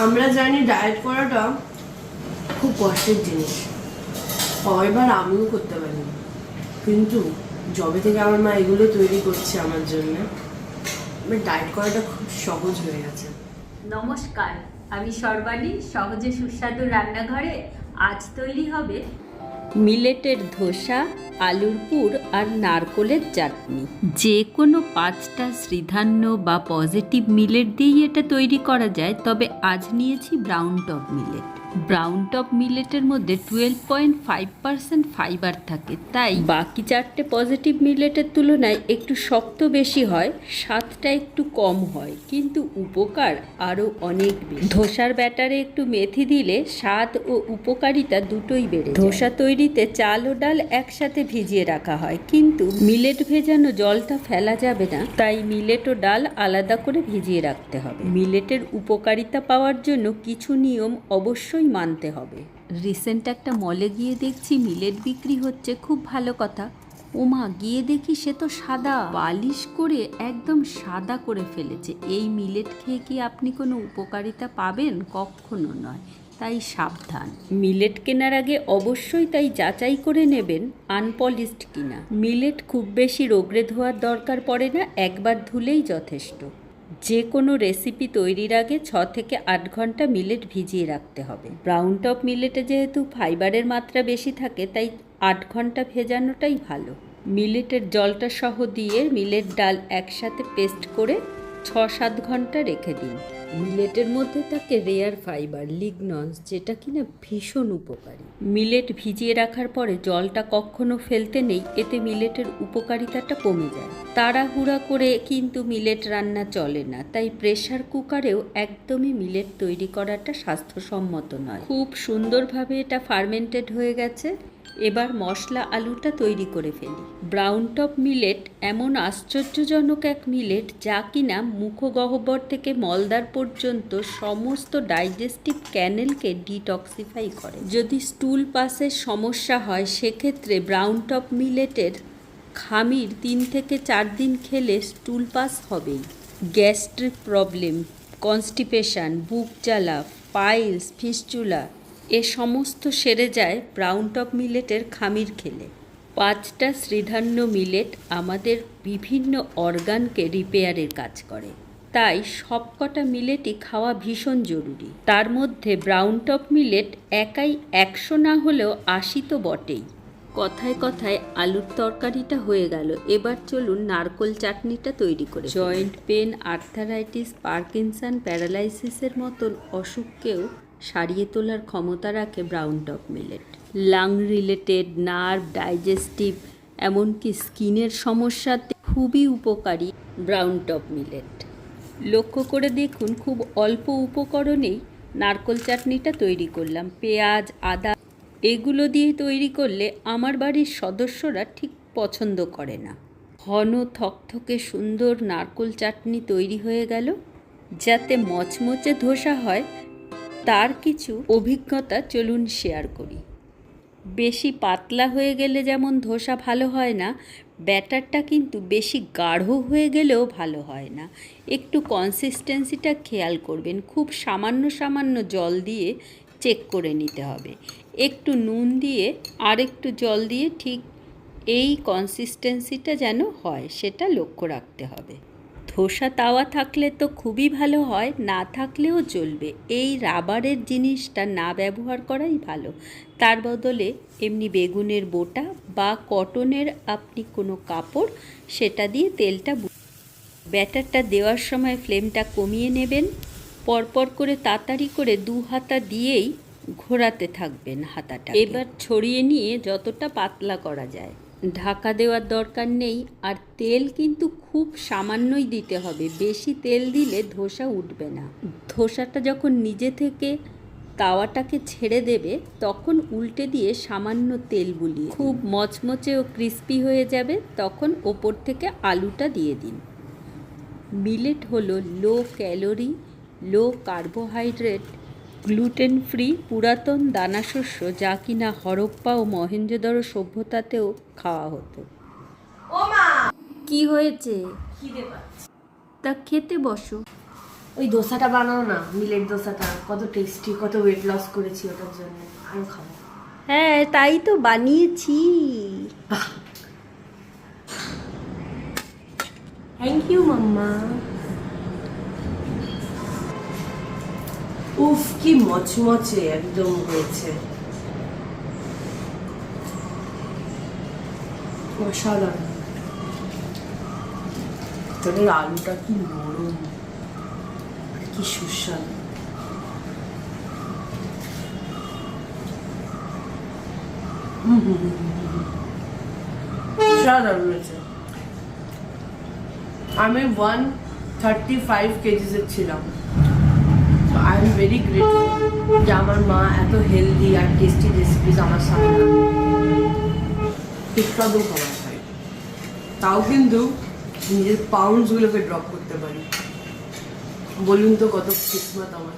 আমরা জানি ডায়েট করাটা খুব কষ্টের জিনিস। কয়বার আমিও করতে পারি কিন্তু যবে থেকে আমার মা এগুলো তৈরি করছে আমার জন্য ডায়েট করাটা খুব সহজ হয়ে গেছে। নমস্কার, আমি সর্বাণী, সহজে সুস্বাদু রান্নাঘরে আজ তৈরি হবে মিলেটের ধোসা, আলুর পুর আর নারকোলের চাটনি। যে কোনো পাঁচটা শ্রীধান্য বা পজিটিভ মিলেট দিয়েই এটা তৈরি করা যায়, তবে আজ নিয়েছি brown top millet. Brown top মিলেটের মধ্যে twelve point five percent fibre থাকে, তাই বাকি চারটে পজিটিভ মিলেটের তুলনায় একটু শক্ত বেশি হয়, স্বাদটা একটু কম হয়, কিন্তু উপকার আরও অনেক বেশি। ধোসার ব্যাটারে একটু মেথি দিলে স্বাদ ও উপকারিতা দুটোই বেড়ে ধোসা তৈরিতে চাল ও ডাল একসাথে ভিজিয়ে রাখা হয়, কিন্তু মিলেট ভেজানো জলটা ফেলা যাবে না, তাই মিলেট ও ডাল আলাদা করে ভিজিয়ে রাখতে হবে। মিলেটের উপকারিতা পাওয়ার জন্য কিছু নিয়ম অবশ্যই মানতে হবে। রিসেন্ট একটা মলে গিয়ে দেখছি মিলেট বিক্রি হচ্ছে, খুব ভালো কথা। ওমা, গিয়ে দেখি সে তো সাদা। বালিশ করে একদম সাদা করে ফেলেছে। এই মিলেট খেয়ে কি আপনি কোনো উপকারিতা পাবেন? কখনো নয়। তাই সাবধান। মিলেট কেনার আগে অবশ্যই তাই যাচাই করে নেবেন, আনপলিশড কিনা। মিলেট খুব বেশি রোগড়ে ধোয়ার দরকার পড়ে না, একবার ধুলেই যথেষ্ট। যে কোনো রেসিপি তৈরির আগে ছ থেকে আট ঘণ্টা মিলেট ভিজিয়ে রাখতে হবে। ব্রাউন টপ মিলেটে যেহেতু ফাইবারের মাত্রা বেশি থাকে, তাই আট ঘণ্টা ভেজানোটাই ভালো। মিলেটের জলটা সহ দিয়ে মিলেট ডাল একসাথে পেস্ট করে ছ সাত ঘণ্টা রেখে দিন। মিলেটের মধ্যে থাকে রেয়ার ফাইবার লিগনন্স যেটা কিনা ভীষণ উপকারী। মিলেট ভিজিয়ে রাখার পরে জলটা কখনো ফেলতে নেই, এতে মিলেটের উপকারিতাটা কমে যায়। তাড়াহুড়া করে কিন্তু মিলেট রান্না চলে না, তাই প্রেসার কুকারেও একদমই মিলেট তৈরি করাটা স্বাস্থ্যসম্মত নয়। খুব সুন্দরভাবে এটা ফার্মেন্টেড হয়ে গেছে। এবার মশলা আলুটা তৈরি করে ফেলি। ব্রাউন টপ মিলেট এমন আশ্চর্যজনক এক মিলেট যা কিনা মুখগহ্বর থেকে মলদার পর্যন্ত সমস্ত ডাইজেস্টিভ ক্যানেলকে ডিটক্সিফাই করে। যদি স্টুল পাসের সমস্যা হয়, সেক্ষেত্রে ব্রাউন টপ মিলেটের খামির তিন থেকে চার দিন খেলে স্টুল পাস হবেই। গ্যাস্ট্রিক প্রবলেম, কনস্টিপেশন, বুক জ্বালা, পাইলস ফিস্চুলা এ সমস্ত সেরে যায় ব্রাউন টপ মিলেটের খামির খেলে। পাঁচটা শ্রীধান্য মিলেট আমাদের বিভিন্ন অর্গানকে রিপেয়ারের কাজ করে। তাই সবকটা মিলেটই খাওয়া ভীষণ জরুরি। তার মধ্যে ব্রাউন টপ মিলেট একাই একশো না হলেও আশি তো বটেই। কথায় কথায় আলুর তরকারিটা হয়ে গেল। এবার চলুন নারকোল চাটনিটা তৈরি করে জয়েন্ট পেন, আর্থারাইটিস, পার্কিনসন প্যারালাইসিসের মতন অসুখকেও সারিয়ে তোলার ক্ষমতা রাখে brown top millet. Lung related nerve, digestive, এমনকি স্কিনের সমস্যাতে খুবই উপকারী ব্রাউন টপ মিলেট। লক্ষ্য করে দেখুন, খুব অল্প উপকরণেই নারকোল চাটনিটা তৈরি করলাম। পেঁয়াজ, আদা, এগুলো দিয়ে তৈরি করলে আমার বাড়ির সদস্যরা ঠিক পছন্দ করে না। ঘন, থকথকে সুন্দর নারকোল চাটনি তৈরি হয়ে গেল, যাতে মচমচে ধোসা হয়। তার কিছু অভিজ্ঞতা চলুন শেয়ার করি। বেশি পাতলা হয়ে গেলে যেমন ধোসা ভালো হয় না, ব্যাটারটা কিন্তু বেশি গাঢ় হয়ে গেলেও ভালো হয় না। একটু কনসিস্টেন্সিটা খেয়াল করবেন, খুব সামান্য সামান্য জল দিয়ে চেক করে নিতে হবে। একটু নুন দিয়ে আর একটু জল দিয়ে ঠিক এই কনসিস্টেন্সিটা যেন হয়, সেটা লক্ষ্য রাখতে হবে। ধোসা তাওয়া থাকলে তো খুবই ভালো হয়, না থাকলেও চলবে এই রাবারের জিনিসটা না ব্যবহার করাই ভালো। তার বদলে এমনি বেগুনের বোটা বা কটনের আপনি কোনো কাপড়, সেটা দিয়ে তেলটা ব্যাটারটা দেওয়ার সময় ফ্লেমটা কমিয়ে নেবেন। পরপর করে তাড়াতাড়ি করে দু হাতা দিয়েই ঘোরাতে থাকবেন হাতাটা এবার ছড়িয়ে নিয়ে যতটা পাতলা করা যায়। ঢাকা দেওয়ার দরকার নেই, আর তেল কিন্তু খুব সামান্যই দিতে হবে। বেশি তেল দিলে ধোসা উঠবে না। ধোসাটা যখন নিজে থেকে তাওয়াটাকে ছেড়ে দেবে, তখন উল্টে দিয়ে সামান্য তেল বুলিয়ে খুব মচমচে ও ক্রিস্পি হয়ে যাবে, তখন ওপর থেকে আলুটা দিয়ে দিন। মিলেট হলো low calorie, low carbohydrate gluten free পুরাতন দানাশস্য যা কিনা হরপ্পা ও মহেঞ্জোদড়ো সভ্যতাতেও খাওয়া হতো। কি হয়েছে? তা খেতে বসো। ওই দোসাটা বানাও না মিলেট দোসাটা। কত টেস্টি কত ওয়েট লস করেছি ওটার জন্য। আরও খাব। হ্যাঁ তাই তো বানিয়েছি। Thank you mamma. উফ কি মচমচে একদম হয়েছে। অসাধারণ আলুটা কি নরম কি সুস্বাদু। অসাধারণ হয়েছে। আমি ওয়ান থার্টি ফাইভ কেজিসের ছিলাম। আই এম ভেরি গ্রেটফুল যে আমার মা এত হেলদি আর টেস্টি রেসিপিস আমার সামনে সুস্বাদু খাবার খাই তাও কিন্তু নিজের পাউন্ডসগুলোকে ড্রপ করতে পারি। বলুন তো কত কিসমত আমার।